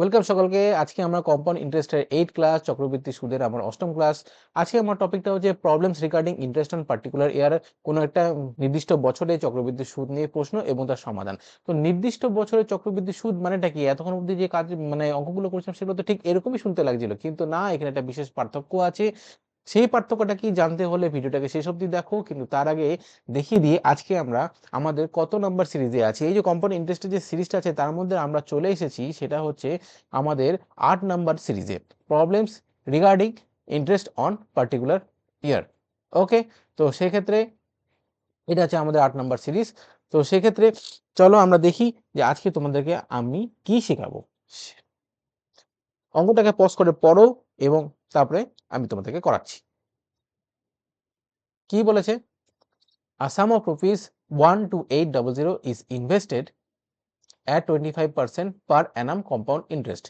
Welcome সকলকে। আজকে আমরা কম্পাউন্ড ইন্টারেস্টের এইট ক্লাস চক্রবৃত্তি সুদের আমার অষ্টম ক্লাস আজকে আমার টপিকটা হচ্ছে problems regarding interest on particular year কোনো একটা নির্দিষ্ট বছরে চক্রবৃদ্ধি সুদ নিয়ে প্রশ্ন এবং তার সমাধান। তো নির্দিষ্ট বছরে চক্রবৃদ্ধি সুদ মানেটা কি? এতক্ষণ অব্দি যে কাজ মানে অঙ্কগুলো করেছিলাম সেগুলো তো ঠিক এরকমই শুনতে লাগছিল। কিন্তু না, এখানে একটা বিশেষ পার্থক্য আছে। সেই পার্থক্যটা কি জানতে হলে ভিডিওটাকে শেষ অবধি দেখো, কিন্তু তার আগে দেখিয়ে দিয়ে আজকে আমরা আমাদের কত নাম্বার সিরিজে আছে। এই যে কম্পাউন্ড ইন্টারেস্টের যে সিরিজটা আছে, তার মধ্যে আমরা চলে এসেছি, সেটা হচ্ছে আমাদের আট নাম্বার সিরিজে। Problems regarding interest on particular year okay তো সেক্ষেত্রে এটা আছে আমাদের আট নাম্বার সিরিজ। তো সেক্ষেত্রে চলো আমরা দেখি যে আজকে তোমাদেরকে আমি কি শেখাবো। অঙ্কটাকে পজ করে পড়ো এবং তারপরে আমি তোমাদেরকে করাচ্ছি। কি বলেছে? A sum of rupees one two eight double zero is invested at twenty five percent per annum compound interest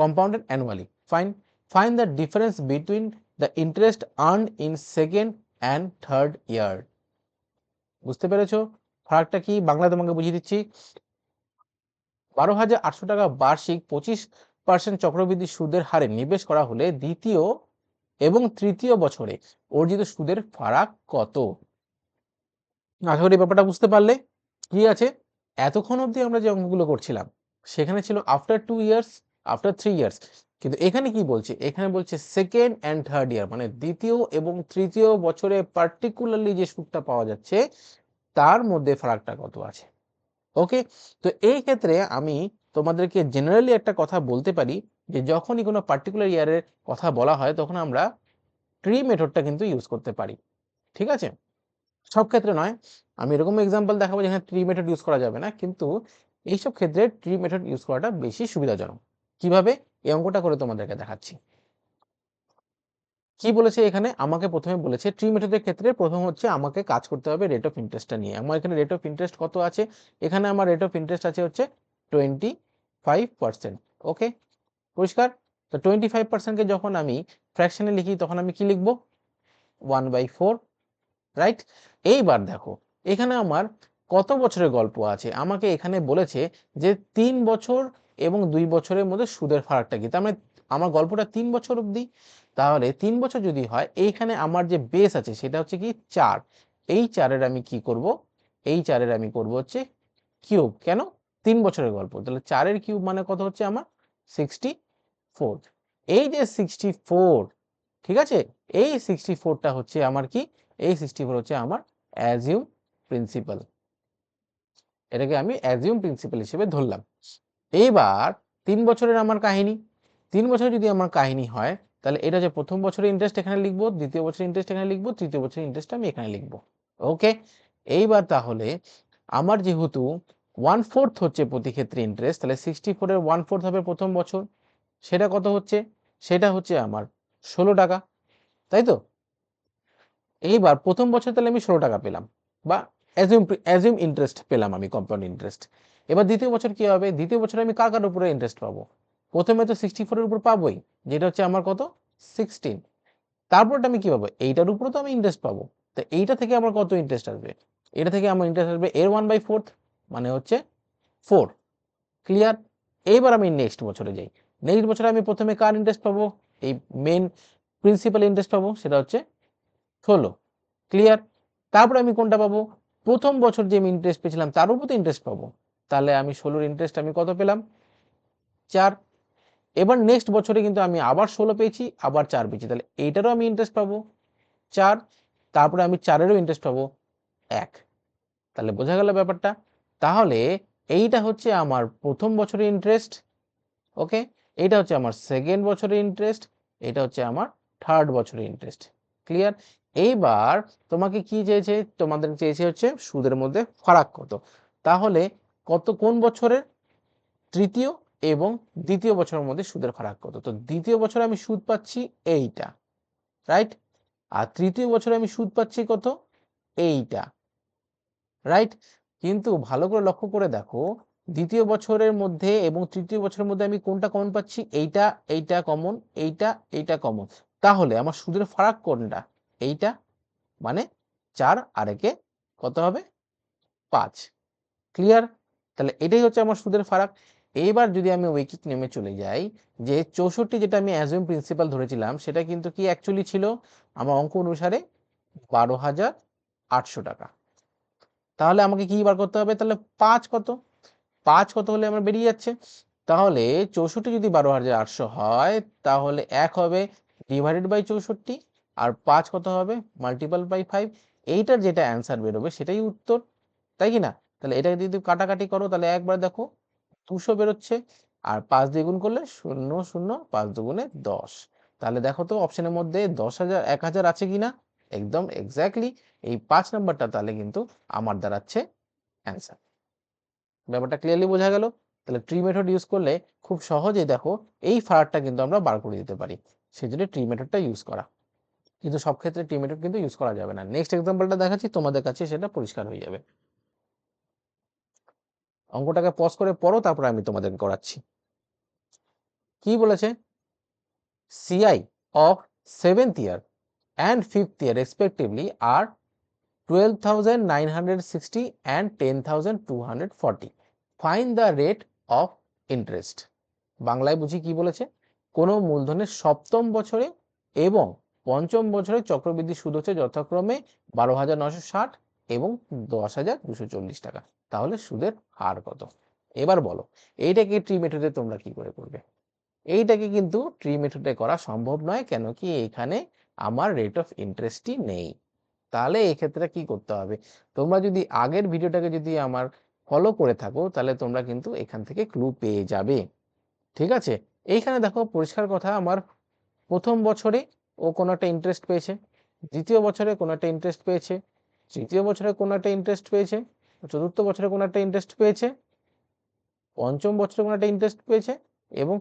compound annually find find the difference between the interest earn in second and third year বুঝতে পেরেছ? ফারাকটা কি বাংলা তোমাকে বুঝিয়ে দিচ্ছি? বারো হাজার আটশো টাকা বার্ষিক পঁচিশ পার্সেন্ট চক্রবৃদ্ধি সুদের হারে নিবেশ করা হলে দ্বিতীয় এবং তৃতীয় বছরে অর্জিত সুদের ফারাক কত? আশা করি ব্যাপারটা বুঝতে পারলে। কি আছে? এতক্ষণ অবধি আমরা যে অঙ্কগুলো করছিলাম, সেখানে ছিল after two years after three years কিন্তু এখানে কি বলছে? এখানে বলছে সেকেন্ড অ্যান্ড থার্ড ইয়ার মানে দ্বিতীয় এবং তৃতীয় বছরে পার্টিকুলারলি যে সুদটা পাওয়া যাচ্ছে, তার মধ্যে ফারাকটা কত আছে? ওকে তো এই ক্ষেত্রে আমি তোমাদেরকে জেনারেলি একটা কথা বলতে পারি যে যখনই কোনো পার্টিকুলার ইয়ারের কথা বলা হয় তখন আমরা ট্রি মেথডটা কিন্তু ইউজ করতে পারি। ঠিক আছে? সব ক্ষেত্রে নয়। আমি এরকম এক্সাম্পল দেখাবো যেখানে ট্রি মেথড ইউজ করা যাবে না, কিন্তু এইসব ক্ষেত্রে ট্রি মেথড ইউজ করাটা বেশি সুবিধাজনক। কীভাবে? এই অঙ্কটা করে তোমাদেরকে দেখাচ্ছি। কি বলেছে এখানে? আমাকে প্রথমে বলেছে ট্রি মেথডের ক্ষেত্রে প্রথম হচ্ছে আমাকে কাজ করতে হবে রেট অফ ইন্টারেস্টটা নিয়ে। আমার এখানে রেট অফ ইন্টারেস্ট কত আছে? এখানে আমার রেট অফ ইন্টারেস্ট আছে হচ্ছে টোয়েন্টি ফাইভ পার্সেন্ট ওকে পরিষ্কার? তো টোয়েন্টি ফাইভ পার্সেন্টকে যখন আমি ফ্র্যাকশনে লিখি, তখন আমি কি লিখব? ওয়ান বাই ফোর রাইট এইবার দেখো, এখানে আমার কত বছরের গল্প আছে? আমাকে এখানে বলেছে যে তিন বছর এবং দুই বছরের মধ্যে সুদের ফারাকটা কি? তার মানে আমার গল্পটা তিন বছর অবধি। তাহলে তিন বছর যদি হয়, এইখানে আমার যে বেস আছে, সেটা হচ্ছে কি চার। এই চারের আমি কি করব? এই চারের আমি করব হচ্ছে কিউব কেন? তিন বছরের গল্প। তাহলে চারের কিউব মানে কত হচ্ছে আমার? সিক্সটি এই যে সিক্সটি ঠিক আছে? এই সিক্সটি ফোরটা হচ্ছে আমার কি? এই সিক্সটি হচ্ছে আমার অ্যাজিউম প্রিন্সিপাল এটাকে আমি অ্যাজিউম প্রিন্সিপাল হিসেবে ধরলাম। এইবার তিন বছরের আমার কাহিনী। তিন বছর যদি আমার কাহিনী হয়, তাহলে এটা যে প্রথম বছরের ইন্টারেস্ট এখানে লিখব, দ্বিতীয় বছরের ইন্টারেস্ট এখানে লিখব, তৃতীয় বছরের ইন্টারেস্ট আমি এখানে লিখব। ওকে এইবার তাহলে আমার যেহেতু ওয়ান ফোর্থ হচ্ছে প্রতি ক্ষেত্রে ইন্টারেস্ট তাহলে সিক্সটি ফোরের ওয়ান ফোর্থ হবে প্রথম বছর। সেটা কত হচ্ছে? সেটা হচ্ছে আমার ষোলো টাকা, তাই তো? এইবার প্রথম বছর তাহলে আমি ষোলো টাকা পেলাম, বা অ্যাজিউম অ্যাজিউম ইন্টারেস্ট পেলাম আমি কম্পাউন্ড ইন্টারেস্ট এবার দ্বিতীয় বছর কি হবে? দ্বিতীয় বছরে আমি কার কার উপরে ইন্টারেস্ট পাবো? প্রথমে তো সিক্সটি ফোরের উপর পাবোই, যেটা হচ্ছে আমার কত? সিক্সটিন তারপরটা আমি কি পাবো? এইটার উপরে তো আমি ইন্টারেস্ট পাবো। তো এইটা থেকে আমার কত ইন্টারেস্ট আসবে? এটা থেকে আমার ইন্টারেস্ট আসবে এর ওয়ান বাই ফোর্থ মানে হচ্ছে ফোর ক্লিয়ার এইবার আমি নেক্সট বছরে যাই। নেক্সট বছরে আমি প্রথমে কার ইন্টারেস্ট পাবো? এই মেন প্রিন্সিপাল ইন্টারেস্ট পাবো, সেটা হচ্ছে ষোলো। ক্লিয়ার তারপরে আমি কোনটা পাবো? প্রথম বছর যে আমি ইন্টারেস্ট পেয়েছিলাম, তার উপর তো ইন্টারেস্ট পাবো। তাহলে আমি ষোলোর ইন্টারেস্ট আমি কত পেলাম? চার। এবার নেক্সট বছরে কিন্তু আমি আবার ষোলো পেয়েছি, আবার চার পেয়েছি। তাহলে এইটারও আমি ইন্টারেস্ট পাবো। চার। তারপরে আমি চারেরও ইন্টারেস্ট পাবো। এক। তাহলে বোঝা গেল ব্যাপারটা? তাহলে এইটা হচ্ছে আমার প্রথম বছরের ইন্টারেস্ট ওকে এটা হচ্ছে আমার সেকেন্ড বছরের ইন্টারেস্ট এটা হচ্ছে আমার থার্ড বছরের ইন্টারেস্ট ক্লিয়ার এইবার তোমাকে কি চেয়েছে? তোমাদের চেয়েছে হচ্ছে সুদের মধ্যে ফারাক কত? তাহলে কত কোন বছরের? তৃতীয় এবং দ্বিতীয় বছরের মধ্যে সুদের ফারাক কত? তো দ্বিতীয় বছরে আমি সুদ পাচ্ছি এইটা রাইট আর তৃতীয় বছরে আমি সুদ পাচ্ছি কত? এইটা রাইট কিন্তু ভালো করে লক্ষ্য করে দেখো, দ্বিতীয় বছরের মধ্যে এবং তৃতীয় বছরের মধ্যে আমি কোনটা কমন পাচ্ছি? এইটা এইটা কমন এইটা এইটা কমন তাহলে আমার সুদের ফারাক কোনটা? এইটা মানে চার আর একে কত হবে? পাঁচ। ক্লিয়ার তাহলে এটাই হচ্ছে আমার সুদের ফারাক। এইবার যদি আমি উইকিক নেমে চলে যাই, যে চৌষট্টি যেটা আমি অ্যাজুম প্রিন্সিপাল ধরেছিলাম, সেটা কিন্তু কি অ্যাকচুয়ালি ছিল? আমার অঙ্ক অনুসারে বারো হাজার আটশো টাকা। তাহলে আমাকে কি বার করতে হবে? তাহলে পাঁচ কত? পাঁচ কত হলে আমার বেরিয়ে যাচ্ছে? তাহলে চৌষট্টি যদি বারো হাজার আটশো হয়, তাহলে এক হবে ডিভাইডেড বাই চৌষট্টি, আর পাঁচ কত হবে? মাল্টিপাল বাই ফাইভ এইটার যেটা অ্যান্সার বেরোবে সেটাই উত্তর, তাই কি না? তাহলে এটা যদি কাটাকাটি করো, তাহলে একবার দেখো দুশো বেরোচ্ছে, আর পাঁচ দিয়ে গুণ করলে শূন্য শূন্য, পাঁচ দুগুণে দশ। তাহলে দেখো তো অপশনের মধ্যে দশ হাজার, এক হাজার আছে কিনা? একদম এক্স্যাক্টলি এই পাঁচ নাম্বারটা তাহলে কিন্তু আমার দাঁড়াচ্ছে অ্যান্সার ব্যাপারটা ক্লিয়ারলি বোঝা গেল। তাহলে ট্রি মেথড ইউজ করলে খুব সহজেই দেখো এই ফারাকটা কিন্তু আমরা বার করে দিতে পারি। সেই জন্য ট্রি মেথডটা ইউজ করা। কিন্তু সব ক্ষেত্রে ট্রি মেথড কিন্তু ইউজ করা যাবে না। নেক্সট এক্সাম্পলটা দেখাচ্ছি, তোমাদের কাছে সেটা পরিষ্কার হয়ে যাবে। অঙ্কটাকে পজ করে পড়ো, তারপরে আমি তোমাদের করাচ্ছি। কি বলেছে? CI of seventh year hundred sixty and ten thousand two hundred forty find the rate of interest বাংলায় বুঝি কি বলেছে? কোনো মূলধনের সপ্তম বছরে এবং পঞ্চম বছরে চক্রবৃদ্ধি সুদ হচ্ছে যথাক্রমে বারো হাজার নশো ষাট এবং দশ হাজার দুশো চল্লিশ টাকা। তাহলে সুদের হার কত? এবার বলো, এইটাকে ট্রি মেথডে তোমরা কি করে করবে? এইটাকে কিন্তু ট্রি মেথডে করা সম্ভব নয়, কেন কি এখানে আমার রেট অফ ইন্টারেস্টই নেই। তাহলে এক্ষেত্রে কি করতে হবে? তোমরা যদি আগের ভিডিওটাকে যদি আমার ফলো করে থাকো, তাহলে তোমরা কিন্তু এখান থেকে ক্লু পেয়ে যাবে। ঠিক আছে? এইখানে দেখো, পরিষ্কার কথা, আমার প্রথম বছরে ও কোনো একটা ইন্টারেস্ট পেয়েছে, দ্বিতীয় বছরে কোনো একটা ইন্টারেস্ট পেয়েছে, তৃতীয় বছরে কোনো একটা ইন্টারেস্ট পেয়েছে, চতুর্থ বছরে কোনো একটা ইন্টারেস্ট পেয়েছে, পঞ্চম বছরে কোনো একটা ইন্টারেস্ট পেয়েছে এবং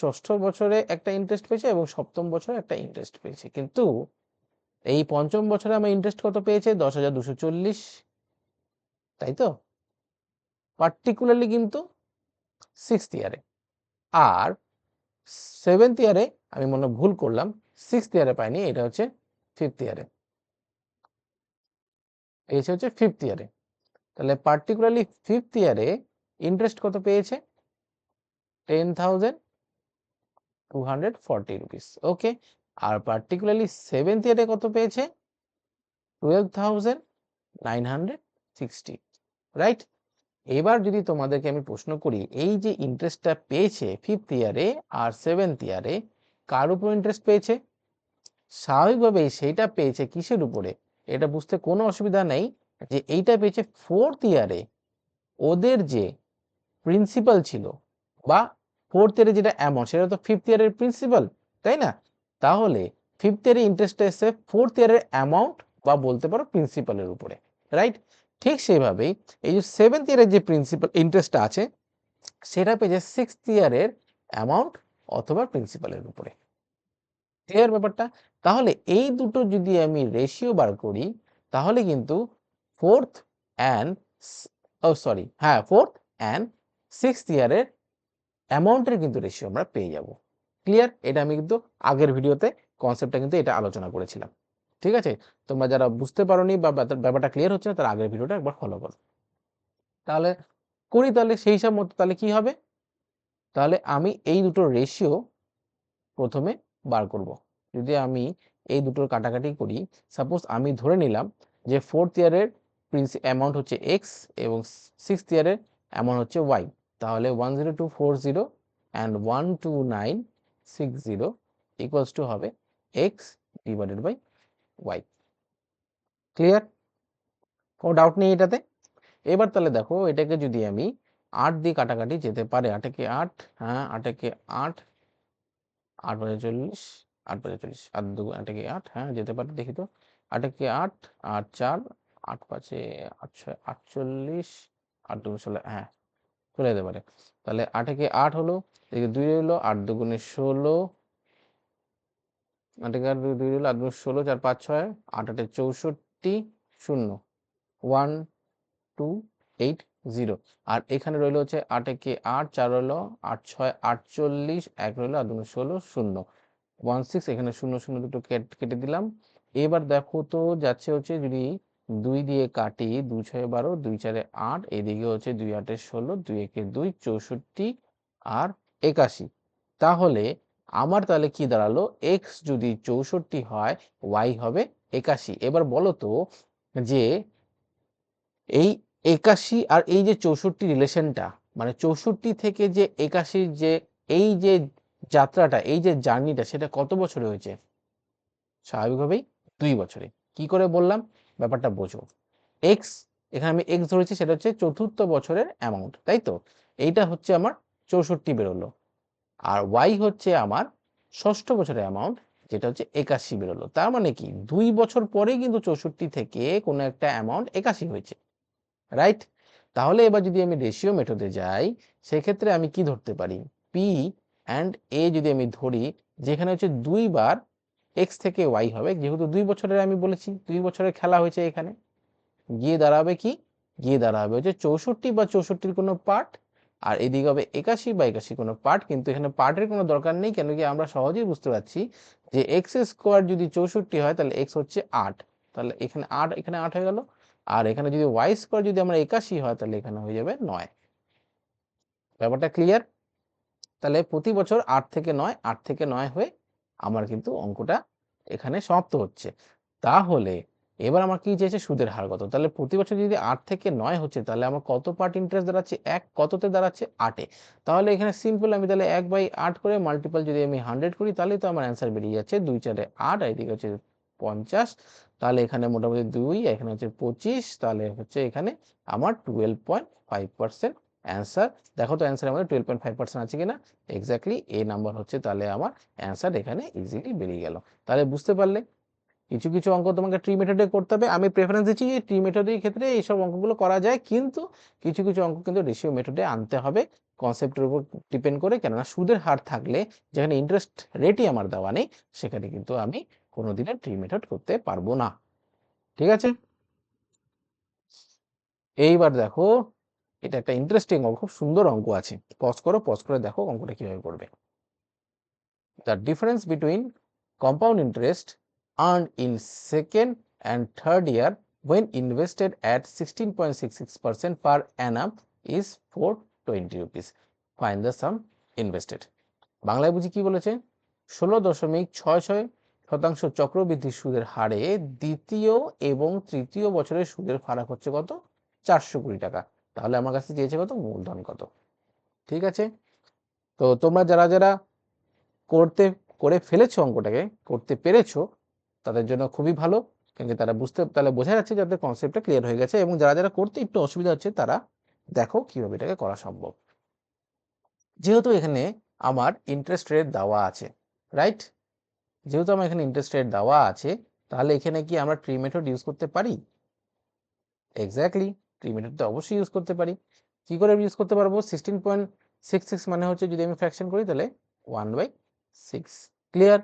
ষষ্ঠ বছরে একটা ইন্টারেস্ট পেয়েছে এবং সপ্তম বছরে একটা ইন্টারেস্ট পেয়েছে। কিন্তু এই পঞ্চম বছরে আমার ইন্টারেস্ট কত পেয়েছে? দশ হাজার দুশো চল্লিশ। তাই তো? পার্টিকুলারলি কিন্তু সিক্সথ ইয়ারে আর সেভেন্থ ইয়ারে আমি মনে ভুল করলাম সিক্সথ ইয়ারে পাইনি, এটা হচ্ছে ফিফথ ইয়ারে এই হচ্ছে ফিফথ ইয়ারে তাহলে পার্টিকুলারলি ফিফথ ইয়ারে ইন্টারেস্ট কত পেয়েছে? Ten thousand two hundred forty rupees okay আর পার্টিকুলারলি সেভেন্থ ইয়ারে কত পেয়েছে? Twelve thousand nine hundred sixty right এবার যদি তোমাদেরকে আমি প্রশ্ন করি, এই যে ইন্টারেস্টটা পেয়েছে ফিফথ ইয়ারে আর সেভেন্থ ইয়ারে কার উপর ইন্টারেস্ট পেয়েছে? স্বাভাবিকভাবেই সেইটা পেয়েছে কিসের উপরে? এটা বুঝতে কোনো অসুবিধা নেই যে এইটা পেয়েছে ফোর্থ ইয়ারে ওদের যে প্রিন্সিপাল ছিল বা ফোর্থ ইয়ারে যেটা অ্যামাউন্ট সেটা তো ফিফথ ইয়ারের প্রিন্সিপাল তাই না? তাহলে ফিফথ ইয়ারে ইন্টারেস্টটা এসে ফোর্থ ইয়ারের অ্যামাউন্ট বা বলতে পারো প্রিন্সিপালের উপরে রাইট ঠিক সেইভাবেই এই যে সেভেন্থ ইয়ারের যে প্রিন্সিপাল ইন্টারেস্টটা আছে, সেটা পেয়েছে সিক্সথ ইয়ারের অ্যামাউন্ট অথবা প্রিন্সিপালের উপরে। ক্লিয়ার ব্যাপারটা? তাহলে এই দুটো যদি আমি রেশিও বার করি, তাহলে কিন্তু ফোর্থ অ্যান্ড ও সরি হ্যাঁ ফোর্থ অ্যান্ড সিক্সথ ইয়ারের অ্যামাউন্টের কিন্তু রেশিও আমরা পেয়ে যাব। ক্লিয়ার এটা আমি কিন্তু আগের ভিডিওতে কনসেপ্টটা কিন্তু এটা আলোচনা করেছিলাম। ঠিক আছে? তোমরা যারা বুঝতে পারোনি বা ব্যাপার- ব্যাপারটা ক্লিয়ার হচ্ছে না, তার আগের ভিডিওটা একবার ফলো করো। তাহলে করি তাহলে সেই হিসাব মতো তাহলে কি হবে? তাহলে আমি এই দুটো রেশিও প্রথমে বার করব। যদি আমি এই দুটোর কাটাকাটি করি সাপোজ আমি ধরে নিলাম যে ফোর্থ ইয়ারের প্রিন্সি অ্যামাউন্ট হচ্ছে এক্স এবং সিক্সথ ইয়ারের অ্যামাউন্ট হচ্ছে ওয়াই তাহলে one zero two four zero and one two nine six zero equals to হবে X divided by Y clear কোনো ডাউট নেই এটাতে? এবার তাহলে দেখো, এটাকে যদি আমি আট দিয়ে কাটাকাটি যেতে পারে আটেকে আট হ্যাঁ আটেকে আট আট বাজে চল্লিশ, আট বাজে চল্লিশ, আট দু আটেকে আট হ্যাঁ যেতে পারে, দেখি তো। আটেকে আট আট চার, আট পাঁচে আট ছয় আটচল্লিশ, আট দু ষোলো হ্যাঁ চলে যেতে পারে। তাহলে আটেকে আট হলো এদিকে দুই রইল আট দুগুণে ষোলো। আটেকে আট দুই রইল আট দুগুণে ষোলো, চার পাঁচ ছয়, আট আটে চৌষট্টি, শূন্য। One, two, eight, zero. আর এখানে রইল হচ্ছে আট একে আট, চার রইল আট ছয়, আটচল্লিশ, এক রইল আর দুটো ষোলো, শূন্য। ওয়ান, সিক্স, এখানে শূন্য শূন্য দুটো কেটে দিলাম। এবার দেখো তো যাচ্ছে হচ্ছে যদি দুই দিয়ে কাটি দুই ছয় বারো, দুই চারে আট, এদিকে হচ্ছে দুই আটে ষোলো, দুই একে দুই, চৌষট্টি আর একাশি। তাহলে আমার তাহলে কি দাঁড়াল? এক্স যদি চৌষট্টি হয় ওয়াই হবে একাশি। এবার বলো তো যে এই একাশি আর এই যে চৌষট্টি রিলেশনটা মানে চৌষট্টি থেকে যে একাশির যে এই যে যাত্রাটা, এই যে জার্নিটা সেটা কত বছরে হয়েছে? স্বাভাবিকভাবেই দুই বছরে। কি করে বললাম? ব্যাপারটা বোঝো। এক্স এখানে আমি এক্স ধরেছি, সেটা হচ্ছে চতুর্থ বছরের অ্যামাউন্ট তাই তো? এইটা হচ্ছে আমার চৌষট্টি বেরোলো। আর ওয়াই হচ্ছে আমার ষষ্ঠ বছরের অ্যামাউন্ট যেটা হচ্ছে একাশি বেরোলো। তার মানে কি? দুই বছর পরে কিন্তু চৌষট্টি থেকে কোনো একটা অ্যামাউন্ট একাশি হয়েছে। রাইট তাহলে এবার যদি আমি রেশিও মেথডে যাই, সেক্ষেত্রে আমি কি ধরতে পারি? পি অ্যান্ড এ যদি আমি ধরি, যেখানে হচ্ছে দুইবার এক্স থেকে ওয়াই হবে। যেহেতু দুই বছরের আমি বলেছি, দুই বছরের খেলা হয়েছে এখানে। গিয়ে দাঁড়াবে কি? গিয়ে দাঁড়াবে হচ্ছে চৌষট্টি বা চৌষট্টির কোনো পার্ট আর এদিকে হবে একাশি বা একাশি কোনো পার্ট কিন্তু এখানে পার্টের কোনো দরকার নেই, কেন কি আমরা সহজেই বুঝতে পারছি যে এক্স স্কোয়ার যদি চৌষট্টি হয়, তাহলে এক্স হচ্ছে আট। তাহলে এখানে আট এখানে আট হয়ে গেল। আর এখানে যদি ওয়াই স্কোয়ার যদি আমরা একাশি হয়, তাহলে এখানে হয়ে যাবে নয়। ব্যাপারটা ক্লিয়ার তাহলে প্রতি বছর আট থেকে নয়, আট থেকে নয় হয়ে আমার কিন্তু অঙ্কটা এখানে সমাপ্ত হচ্ছে। তাহলে এবার আমার কি চেয়েছে সুদের হার কত? তাহলে প্রতি বছর যদি আট থেকে নয় হচ্ছে, তাহলে আমার কত পার্ট ইন্টারেস্ট দাঁড়াচ্ছে? এক কততে দাঁড়াচ্ছে? আটে। তাহলে এখানে সিম্পল আমি তাহলে এক বাই আট করে মাল্টিপল যদি আমি হান্ড্রেড করি, তাহলে তো আমার অ্যান্সার বেরিয়ে যাচ্ছে দুই চারে আট এদিকে হচ্ছে পঞ্চাশ। তাহলে এখানে মোটামুটি দুই এখানে হচ্ছে পঁচিশ। তাহলে হচ্ছে এখানে আমার twelve point five percent answer দেখো তো অ্যান্সার আমাদের টুয়েলভ পয়েন্ট ফাইভ পার্সেন্ট আছে কিনা? এক্স্যাক্টলি এ নাম্বার হচ্ছে, তাহলে আমার অ্যান্সার এখানে ইজিলি বেরিয়ে গেল। তাহলে বুঝতে পারলে? কিছু কিছু অঙ্ক তোমাকে ট্রি মেথডে করতে হবে। আমি প্রেফারেন্স দিচ্ছি যে ট্রি মেথডের ক্ষেত্রে এইসব অঙ্কগুলো করা যায়, কিন্তু কিছু কিছু অঙ্ক কিন্তু রেশিও মেথডে আনতে হবে। কনসেপ্টের উপর ডিপেন্ড করে, কেননা সুদের হার থাকলে যেখানে ইন্টারেস্ট রেটই আমার দেওয়া নেই, সেখানে কিন্তু আমি কোনোদিনের ট্রি মেথড করতে পারব না। ঠিক আছে? এইবার দেখো এটা একটা ইন্টারেস্টিং অঙ্ক, খুব সুন্দর অঙ্ক আছে। পজ করো পজ করে দেখো অঙ্কটা কীভাবে করবে। The difference between compound interest earned in second and third year when invested at 16.66% per annum is 420 rupees. Find the sum invested. বাংলায় বুঝি কি বলেছে? ষোলো দশমিক ছয় ছয় শতাংশ চক্রবৃদ্ধি সুদের হারে দ্বিতীয় এবং তৃতীয় বছরের সুদের ফারাক হচ্ছে কত? চারশো কুড়ি টাকা। তাহলে আমার কাছে চেয়েছে কত? মূলধন কত? ঠিক আছে? তো তোমরা যারা যারা করতে, করে ফেলেছো অঙ্কটাকে, করতে পেরেছ, তাদের জন্য খুবই ভালো। কিন্তু তারা বুঝতে, তাহলে বোঝা যাচ্ছে যাদের কনসেপ্টটা ক্লিয়ার হয়ে গেছে এবং যারা যারা করতে একটু অসুবিধা হচ্ছে, তারা দেখো কীভাবে এটাকে করা সম্ভব। যেহেতু এখানে আমার ইন্টারেস্ট রেট দেওয়া আছে রাইট যেহেতু আমার এখানে ইন্টারেস্ট রেট দেওয়া আছে, তাহলে এখানে কি আমরা ট্রি মেথড ইউজ করতে পারি? এক্স্যাক্টলি ট্রি তো অবশ্যই ইউজ করতে পারি। কি করে ইউজ করতে পারব? সিক্সটিন পয়েন্ট সিক্স সিক্স মানে হচ্ছে যদি আমি ফ্র্যাকশন করি তাহলে ওয়ান বাই সিক্স ক্লিয়ার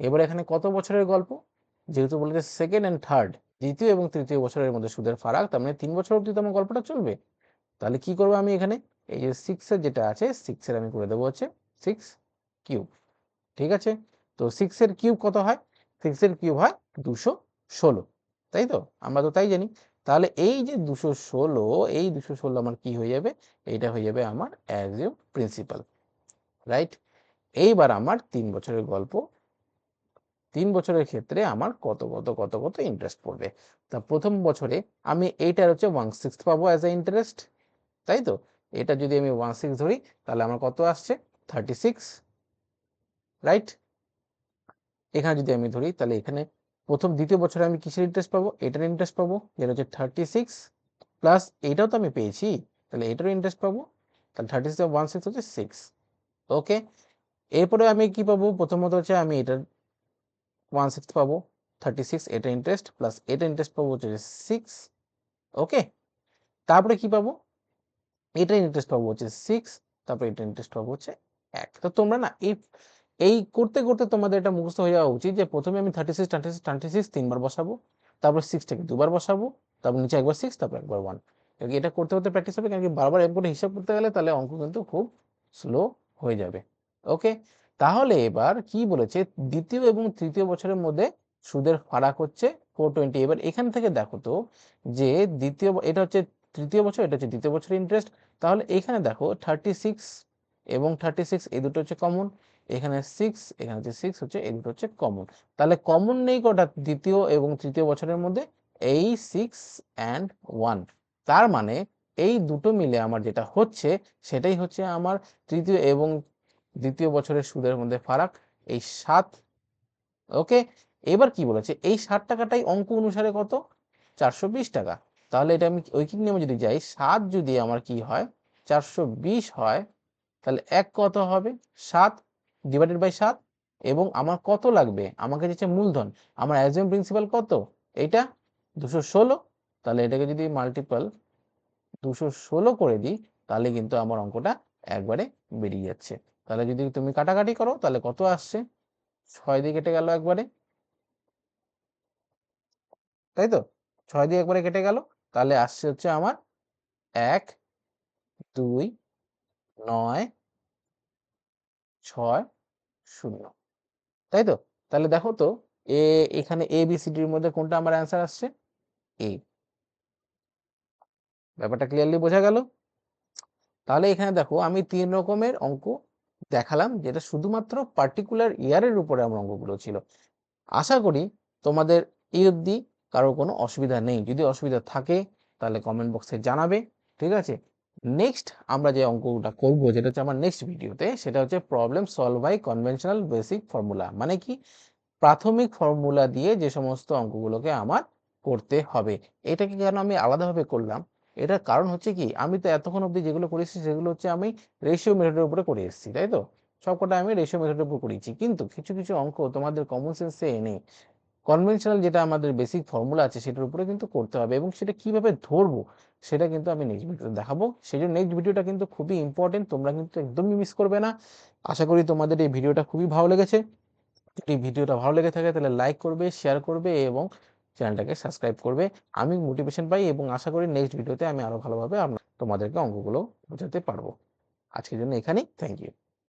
এবার এখানে কত বছরের গল্প? যেহেতু বলেছে সেকেন্ড অ্যান্ড থার্ড দ্বিতীয় এবং তৃতীয় বছরের মধ্যে সুদের ফারাক, তার মানে তিন বছর অবধি তো আমার গল্পটা চলবে। তাহলে কি করব আমি এখানে? এই যে সিক্সের যেটা আছে সিক্সের আমি করে দেবো হচ্ছে সিক্স কিউব ঠিক আছে? তো সিক্সের কিউব কত হয়? সিক্সের কিউব হয় দুশো ষোলো। তাই তো? আমরা তো তাই জানি। তাহলে এই যে দুশো ষোলো, এই দুশো ষোলো আমার কি হয়ে যাবে? এইটা হয়ে যাবে আমার অ্যাজ এ প্রিন্সিপাল রাইট এইবার আমার তিন বছরের গল্প, তিন বছরের ক্ষেত্রে আমার কত কত কত কত ইন্টারেস্ট পড়বে? তা প্রথম বছরে আমি এইটার হচ্ছে ওয়ান সিক্স পাবো অ্যাজ এ ইন্টারেস্ট তাই তো? এটা যদি আমি ওয়ান সিক্স ধরি, তাহলে আমার কত আসছে? থার্টি সিক্স রাইট এখানে যদি আমি ধরি, তাহলে এখানে প্রথম দ্বিতীয় বছরে আমি কিসের ইন্টারেস্ট পাবো? এটার ইন্টারেস্ট পাবো। যেটা হচ্ছে থার্টি সিক্স প্লাস এইটাও তো আমি পেয়েছি। তাহলে এটারও ইন্টারেস্ট পাবো। তাহলে থার্টি সিক্স ওয়ান সিক্স হচ্ছে সিক্স ওকে এরপরে আমি কি পাবো? প্রথমত হচ্ছে আমি এটার ওয়ান সিক্স পাবো। থার্টি সিক্স এটা ইন্টারেস্ট প্লাস এটা ইন্টারেস্ট পাবো হচ্ছে সিক্স ওকে তারপরে কি পাবো? এটা ইন্টারেস্ট পাবো হচ্ছে সিক্স তারপরে এটা ইন্টারেস্ট পাবো হচ্ছে এক। তো তোমরা না এই এই করতে করতে তোমাদের এটা মুখস্থ হয়ে যাওয়া উচিত যে প্রথমে আমি thirty six thirty six thirty six তিনবার বসাবো, তারপর সিক্সটাকে দুবার বসাবো, তারপর নিচে একবার সিক্স তারপর একবার ওয়ান এটা করতে করতে প্র্যাকটিস হবে, কারণ কি বারবার এম করে হিসাব করতে গেলে তাহলে অঙ্ক কিন্তু খুব স্লো হয়ে যাবে। ওকে তাহলে এবার কি বলেছে? দ্বিতীয় এবং তৃতীয় বছরের মধ্যে সুদের ফারাক হচ্ছে ফোর টোয়েন্টি এবার এখান থেকে দেখো তো যে দ্বিতীয় এটা হচ্ছে তৃতীয় বছর, এটা হচ্ছে দ্বিতীয় বছরের ইন্টারেস্ট তাহলে এখানে দেখো থার্টি সিক্স এবং থার্টি সিক্স এই দুটো হচ্ছে কমন এখানে সিক্স এখানে হচ্ছে সিক্স হচ্ছে এই দুটো হচ্ছে কমন তাহলে কমন নেই কটা? দ্বিতীয় এবং তৃতীয় বছরের মধ্যে এই সিক্স অ্যান্ড ওয়ান তার মানে এই দুটো মিলে আমার যেটা হচ্ছে, সেটাই হচ্ছে আমার তৃতীয় এবং দ্বিতীয় বছরের সুদের মধ্যে ফারাক, এই সাত। ওকে? এবার কি বলেছে? এই ষাট টাকাটাই অঙ্ক অনুসারে কত? চারশো বিশ টাকা। তাহলে এটা আমি ঐকিক নিয়মে যদি যাই, সাত যদি আমার কি হয়? চারশো বিশ হয়, তাহলে এক কত হবে? সাত ডিভাইডেড বাই সাত, এবং আমার কত লাগবে? আমাকে দিচ্ছে মূলধন। আমার অ্যাজম প্রিন্সিপাল কত? এটা দুশো ষোলো। তাহলে এটাকে যদি মাল্টিপল দুশো ষোলো করে দিই, তাহলে কিন্তু আমার অঙ্কটা একবারে বেরিয়ে যাচ্ছে। তাহলে যদি তুমি কাটাকাটি করো, তাহলে কত আসছে? ছয় দিয়ে কেটে গেল একবারে। তাই তো? ছয় দিয়ে একবারে কেটে গেল। তাহলে আসছে হচ্ছে আমার এক, দুই, নয় ছয় শূন্য। তাই তো? তাহলে দেখো তো, এ, এখানে এ বি সি মধ্যে কোনটা আমার অ্যান্সার আসছে? এ ব্যাপারটা ক্লিয়ারলি বোঝা গেল? তাহলে এখানে দেখো, আমি তিন রকমের অঙ্ক দেখালাম, যেটা শুধুমাত্র পার্টিকুলার ইয়ারের উপরে আমার অঙ্কগুলো ছিল। আশা করি তোমাদের এই অবধি কারও কোনো অসুবিধা নেই। যদি অসুবিধা থাকে, তাহলে কমেন্ট বক্সে জানাবে, ঠিক আছে? নেক্সট আমরা যে অঙ্কটা করব, যেটা হচ্ছে আমার নেক্সট ভিডিওতে সেটা হচ্ছে problem solve by conventional basic formula মানে কি? প্রাথমিক ফর্মুলা দিয়ে যে সমস্ত অঙ্কগুলোকে আমার করতে হবে। এটাকে কেন আমি আলাদাভাবে করলাম? এটার কারণ হচ্ছে কি? আমি তো এতক্ষণ অবধি যেগুলো করেছি, সেগুলো হচ্ছে আমি রেশিও মেথডের উপরে করে এসেছি, তাই তো? সবকটা আমি রেশিও মেথডের উপর করেছি। কিন্তু কিছু কিছু অঙ্ক তোমাদের কমন সেন্সে এনে কনভেনশনাল যেটা আমাদের বেসিক ফর্মুলা আছে, সেটার উপরে কিন্তু করতে হবে এবং সেটা কীভাবে ধরবো? সেটা কিন্তু আমি নেক্সট ভিডিওতে দেখাবো। সেই জন্য নেক্সট ভিডিওটা কিন্তু খুবই ইম্পর্টেন্ট তোমরা কিন্তু একদমই মিস করবে না। আশা করি তোমাদের এই ভিডিওটা খুবই ভালো লেগেছে। যদি ভিডিওটা ভালো লেগে থাকে তাহলে লাইক করবে শেয়ার করবে এবং চ্যানেলটাকে সাবস্ক্রাইব করবে। আমি মোটিভেশন পাই এবং আশা করি নেক্সট ভিডিওতে আমি আরও ভালোভাবে তোমাদেরকে অঙ্কগুলো বোঝাতে পারব। আজকের জন্য এখানেই থ্যাংক ইউ